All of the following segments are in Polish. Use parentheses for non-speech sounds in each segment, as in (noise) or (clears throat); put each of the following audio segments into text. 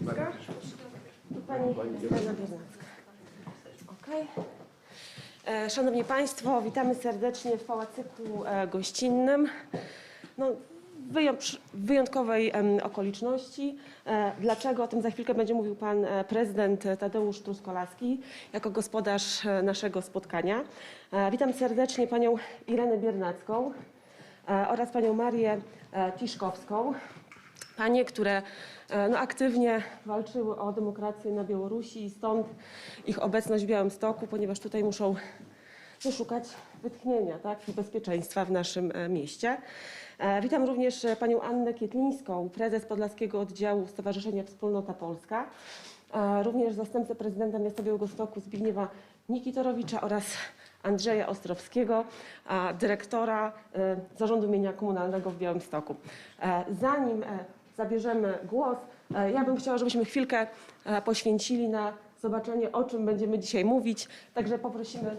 Biernacka. Pani Elena Biernacka. Okej. E, Szanowni Państwo, witamy serdecznie w Pałacyku e, Gościnnym. No, wyjątkowej okoliczności. E, Dlaczego? O tym za chwilkę będzie mówił pan prezydent Tadeusz Truskolaski jako gospodarz naszego spotkania. Witam serdecznie panią Irenę Biernacką oraz panią Marię Tiszkowską. Panie, które e, no, aktywnie walczyły o demokrację na Białorusi i stąd ich obecność w Białymstoku, ponieważ tutaj muszą szukać wytchnienia tak, i bezpieczeństwa w naszym e, mieście. E, Witam również panią Annę Kietlińską, prezes Podlaskiego Oddziału Stowarzyszenia Wspólnota Polska, również zastępcę prezydenta miasta Białegostoku Zbigniewa Nikitorowicza oraz Andrzeja Ostrowskiego, dyrektora Zarządu Mienia Komunalnego w Białymstoku. Zanim zabierzemy głos, e, ja bym chciała, żebyśmy chwilkę e, poświęcili na zobaczenie, o czym będziemy dzisiaj mówić. Także poprosimy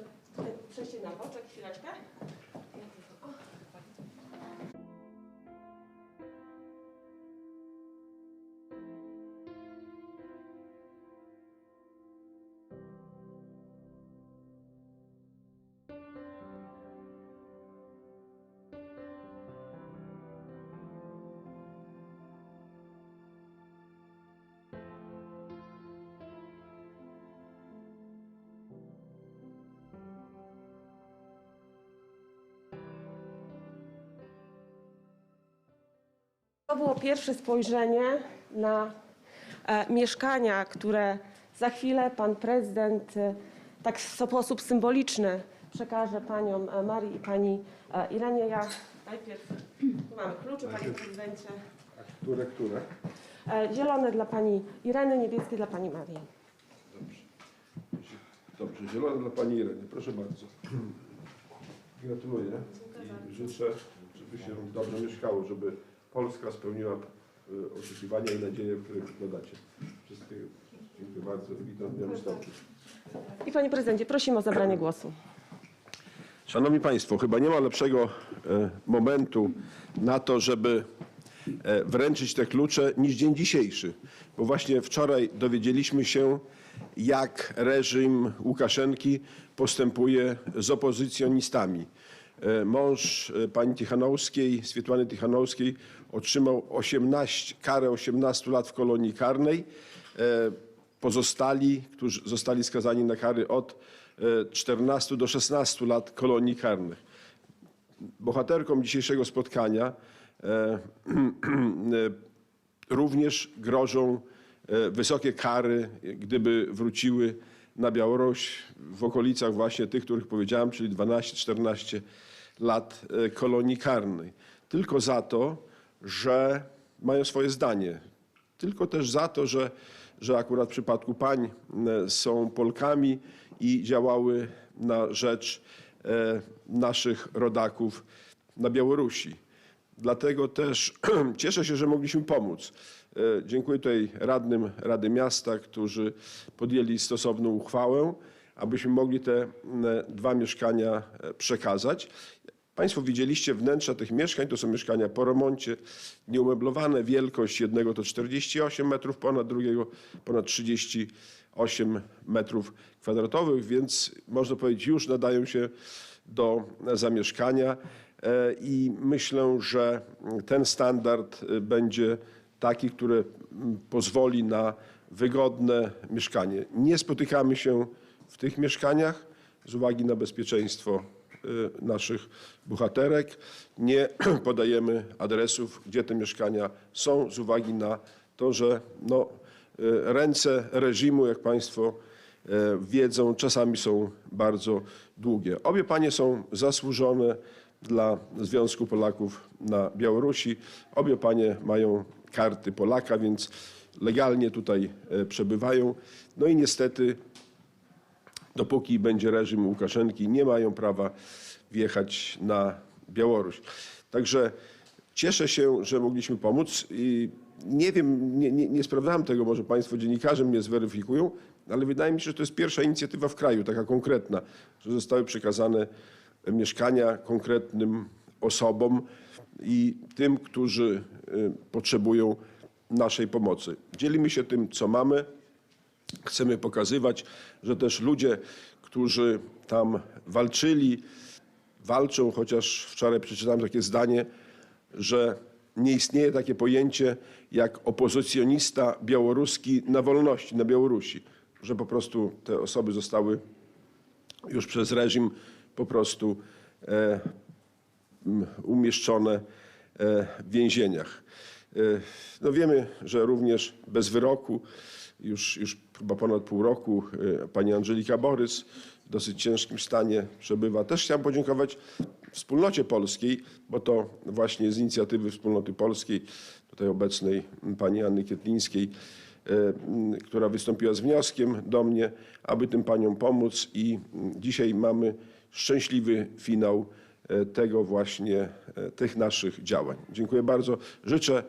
przejście na boczek, chwileczkę. To było pierwsze spojrzenie na e, mieszkania, które za chwilę pan prezydent e, tak w sposób symboliczny przekaże paniom e, Marii i pani e, Irenie. Ja najpierw tu mamy klucze, panie prezydencie. A które, które? E, zielone dla pani Ireny, niebieskie dla pani Marii. Dobrze. Dobrze, zielone dla Pani Ireny. Proszę bardzo. (clears throat) Gratuluję i życzę, żeby się dobrze mieszkało, żeby Polska spełniła y, oczekiwania i nadzieje, które wkładacie. Wszystkiego. Dziękuję bardzo. Witam Białymstoku. I panie prezydencie, prosimy o zabranie głosu. Szanowni Państwo, chyba nie ma lepszego e, momentu na to, żeby e, wręczyć te klucze niż dzień dzisiejszy. Bo właśnie wczoraj dowiedzieliśmy się, jak reżim Łukaszenki postępuje z opozycjonistami. E, Mąż pani Tichanowskiej, Swietłany Tichanowskiej otrzymał 18, karę 18 lat w kolonii karnej. E, Pozostali, którzy zostali skazani na kary od e, 14 do 16 lat kolonii karnych. Bohaterkom dzisiejszego spotkania (clears throat) e, również grożą e, wysokie kary, gdyby wróciły na Białoruś w okolicach właśnie tych, których powiedziałem, czyli 12-14 lat e, kolonii karnej. Tylko za to, że mają swoje zdanie. Tylko też za to, że, że akurat w przypadku pań e, są Polkami i działały na rzecz e, naszych rodaków na Białorusi. Dlatego też (clears throat) cieszę się, że mogliśmy pomóc. E, Dziękuję tutaj radnym Rady Miasta, którzy podjęli stosowną uchwałę, abyśmy mogli te dwa mieszkania przekazać. Państwo widzieliście wnętrza tych mieszkań, to są mieszkania po remoncie, nieumeblowane, wielkość jednego to 48 metrów ponad, drugiego ponad 38 metrów kwadratowych, więc można powiedzieć już nadają się do zamieszkania E, i myślę, że ten standard e, będzie taki, który pozwoli na wygodne mieszkanie. Nie spotykamy się w tych mieszkaniach z uwagi na bezpieczeństwo naszych bohaterek. Nie (clears throat) podajemy adresów, gdzie te mieszkania są, z uwagi na to, że no, y, ręce reżimu, jak Państwo y, wiedzą, czasami są bardzo długie. Obie panie są zasłużone dla Związku Polaków na Białorusi. Obie panie mają karty Polaka, więc legalnie tutaj y, przebywają. No i niestety dopóki będzie reżim Łukaszenki, nie mają prawa wjechać na Białoruś. Także cieszę się, że mogliśmy pomóc i nie wiem, nie, nie, nie sprawdzałem tego, może Państwo dziennikarze mnie zweryfikują, ale wydaje mi się, że to jest pierwsza inicjatywa w kraju, taka konkretna, że zostały przekazane mieszkania konkretnym osobom i tym, którzy y, potrzebują naszej pomocy. Dzielimy się tym, co mamy. Chcemy pokazywać, że też ludzie, którzy tam walczyli, walczą, chociaż wczoraj przeczytałem takie zdanie, że nie istnieje takie pojęcie jak opozycjonista białoruski na wolności, na Białorusi, że po prostu te osoby zostały już przez reżim po prostu e, umieszczone e, w więzieniach. E, No wiemy, że również bez wyroku, już, już chyba ponad pół roku, e, pani Angelika Borys w dosyć ciężkim stanie przebywa. Też chciałem podziękować wspólnocie polskiej, bo to właśnie z inicjatywy wspólnoty polskiej, tutaj obecnej pani Anny Kietlińskiej, e, która wystąpiła z wnioskiem do mnie, aby tym paniom pomóc i dzisiaj mamy szczęśliwy finał e, tego właśnie, tych naszych działań. Dziękuję bardzo. Życzę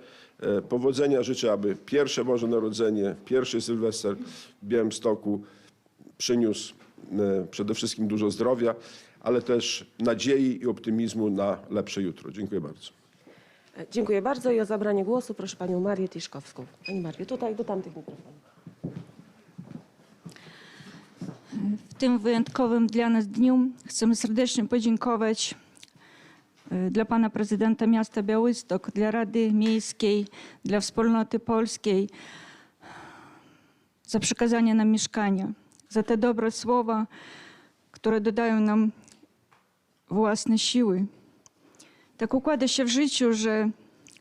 powodzenia, życzę, aby pierwsze Boże Narodzenie, pierwszy Sylwester w Białymstoku przyniósł e, przede wszystkim dużo zdrowia, ale też nadziei i optymizmu na lepsze jutro. Dziękuję bardzo. E, Dziękuję bardzo i o zabranie głosu proszę panią Marię Tiszkowską. Pani Marię, tutaj do tamtych mikrofonów. W tym wyjątkowym dla nas dniu chcemy serdecznie podziękować e, dla pana prezydenta miasta Białystok, dla Rady Miejskiej, dla Wspólnoty Polskiej za przekazanie nam mieszkania, za te dobre słowa, które dodają nam własne siły. Tak układa się w życiu, że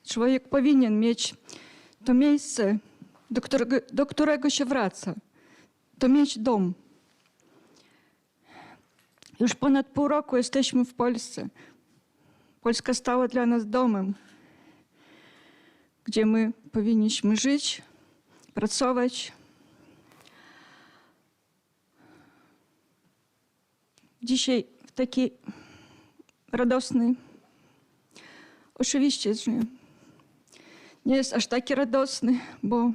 człowiek powinien mieć to miejsce, do którego, do którego się wraca, to mieć dom. Już ponad pół roku jesteśmy w Polsce. Polska stała dla nas domem, gdzie my powinniśmy żyć, pracować. Dzisiaj w taki radosny, oczywiście, że nie jest aż taki radosny, bo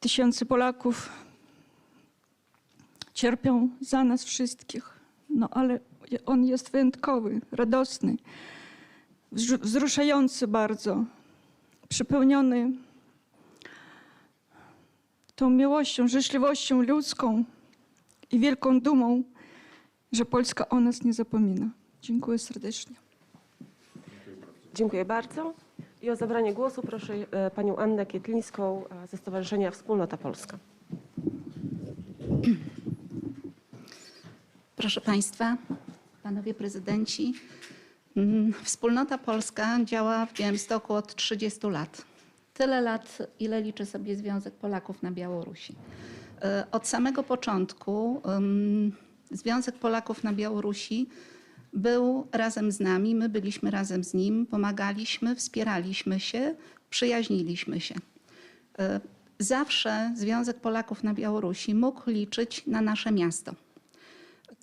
tysiące Polaków cierpią za nas wszystkich. No ale on jest wyjątkowy, radosny, wzru- wzruszający bardzo, przepełniony tą miłością, życzliwością ludzką i wielką dumą, że Polska o nas nie zapomina. Dziękuję serdecznie. Dziękuję bardzo. I o zabranie głosu proszę e, panią Annę Kietlińską e, ze Stowarzyszenia Wspólnota Polska. Proszę Państwa, Panowie Prezydenci, mm, Wspólnota Polska działa w Białymstoku od 30 lat. Tyle lat, ile liczy sobie Związek Polaków na Białorusi. E, Od samego początku ym, Związek Polaków na Białorusi był razem z nami, my byliśmy razem z nim, pomagaliśmy, wspieraliśmy się, przyjaźniliśmy się. E, Zawsze Związek Polaków na Białorusi mógł liczyć na nasze miasto.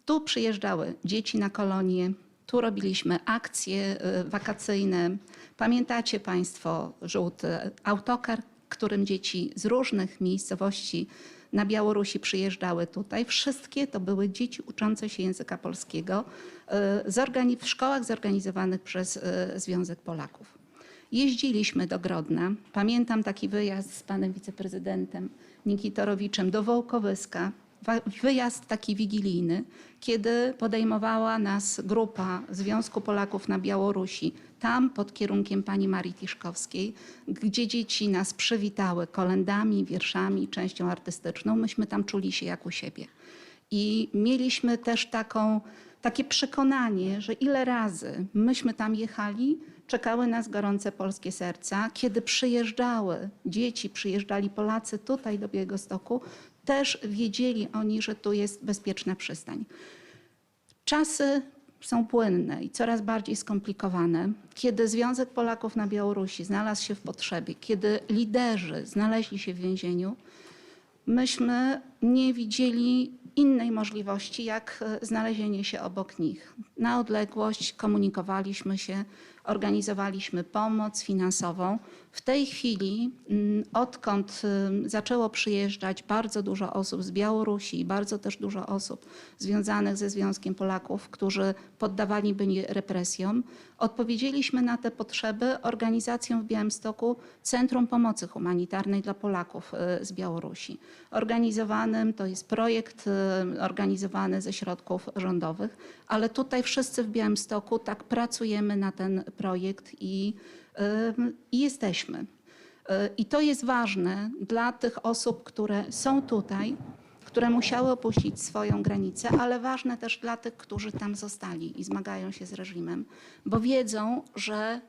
Tu przyjeżdżały dzieci na kolonie, tu robiliśmy akcje y, wakacyjne. Pamiętacie Państwo żółty autokar, którym dzieci z różnych miejscowości na Białorusi przyjeżdżały tutaj. Wszystkie to były dzieci uczące się języka polskiego y, w szkołach zorganizowanych przez y, Związek Polaków. Jeździliśmy do Grodna. Pamiętam taki wyjazd z panem wiceprezydentem Nikitorowiczem do Wołkowyska. Wyjazd taki wigilijny, kiedy podejmowała nas grupa Związku Polaków na Białorusi, tam pod kierunkiem pani Marii Tiszkowskiej, gdzie dzieci nas przywitały kolendami, wierszami, częścią artystyczną. Myśmy tam czuli się jak u siebie. I mieliśmy też taką, takie przekonanie, że ile razy myśmy tam jechali, czekały nas gorące polskie serca. Kiedy przyjeżdżały dzieci, przyjeżdżali Polacy tutaj do Białegostoku, też wiedzieli oni, że tu jest bezpieczna przystań. Czasy są płynne i coraz bardziej skomplikowane. Kiedy Związek Polaków na Białorusi znalazł się w potrzebie, kiedy liderzy znaleźli się w więzieniu, myśmy nie widzieli innej możliwości, jak e, znalezienie się obok nich. Na odległość komunikowaliśmy się, organizowaliśmy pomoc finansową. W tej chwili, mm, odkąd ym, zaczęło przyjeżdżać bardzo dużo osób z Białorusi i bardzo też dużo osób związanych ze Związkiem Polaków, którzy poddawani byli represjom, odpowiedzieliśmy na te potrzeby organizacją w Białymstoku Centrum Pomocy Humanitarnej dla Polaków y, z Białorusi. Organizowanym, to jest projekt y, organizowany ze środków rządowych, ale tutaj wszyscy w Białymstoku tak pracujemy na ten projekt i, y, i jesteśmy. Y, I to jest ważne dla tych osób, które są tutaj, które musiały opuścić swoją granicę, ale ważne też dla tych, którzy tam zostali i zmagają się z reżimem, bo wiedzą, że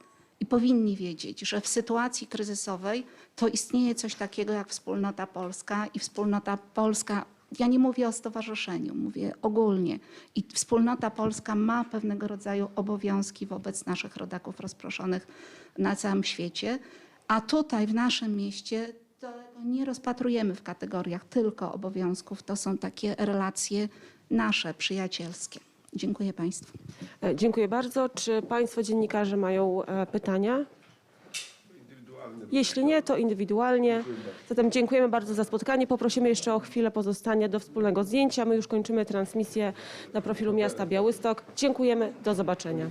i powinni wiedzieć, że w sytuacji kryzysowej to istnieje coś takiego jak wspólnota polska i wspólnota polska. Ja nie mówię o stowarzyszeniu, mówię ogólnie. I wspólnota polska ma pewnego rodzaju obowiązki wobec naszych rodaków rozproszonych na całym świecie. A tutaj w naszym mieście tego nie rozpatrujemy w kategoriach tylko obowiązków. To są takie relacje nasze, przyjacielskie. Dziękuję Państwu. E, Dziękuję bardzo. Czy Państwo dziennikarze mają e, pytania? Jeśli nie, to indywidualnie. Zatem dziękujemy bardzo za spotkanie. Poprosimy jeszcze o chwilę pozostania do wspólnego zdjęcia. My już kończymy transmisję na profilu miasta Białystok. Dziękujemy. Do zobaczenia.